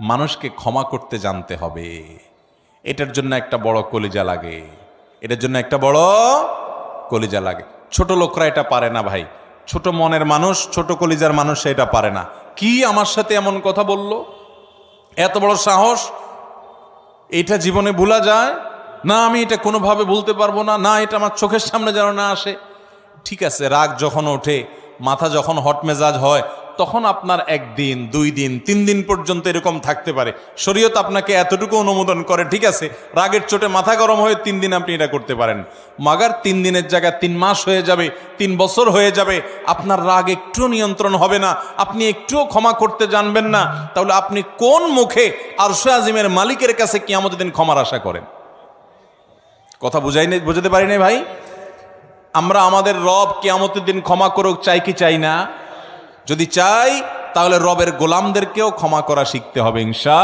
মানুষকে ক্ষমা করতে জানতে হবে। এটার জন্য একটা বড় কলিজা লাগে। এটার জন্য একটা বড় কলিজা লাগে। ছোট লোকরা এটা পারে না ভাই। ছোট মনের মানুষ, ছোট কলিজার মানুষ এটা পারে না। কি আমার সাথে এমন কথা বলল? এত বড় সাহস? এটা জীবনে ভুলা যায়? না, আমি এটা কোনোভাবে ভুলতে পারব না। না, এটা আমার চোখের সামনে যেন না আসে। ঠিক আছে, রাগ যখন ওঠে, মাথা যখন হট মেজাজ হয় তখন আপনার একদিন, দুই দিন, তিন দিন পর্যন্ত এরকম থাকতে পারে। শরীয়ত আপনাকে এতটুকু অনুমোদন করে, ঠিক আছে? রাগের চোটে মাথা গরম হয়ে তিন দিন আপনি এটা করতে পারেন। মাগার তিন দিনের জায়গায় তিন মাস হয়ে যাবে, তিন বছর হয়ে যাবে। আপনার রাগ একটু নিয়ন্ত্রণ হবে না। আপনি একটুও ক্ষমা করতে জানবেন না। তাহলে আপনি কোন মুখে আরশে আজিমের মালিকের কাছে কি আমাদের দিন ক্ষমার আশা করেন? কথা বুঝাই বুঝাতে পারি নাই ভাই? আমরা আমাদের রব কেয়ামতের দিন ক্ষমা করুক, চাই কি চাই না? যদি চাই তাহলে রবের গোলামদেরকেও ক্ষমা করা শিখতে হবে ইনশা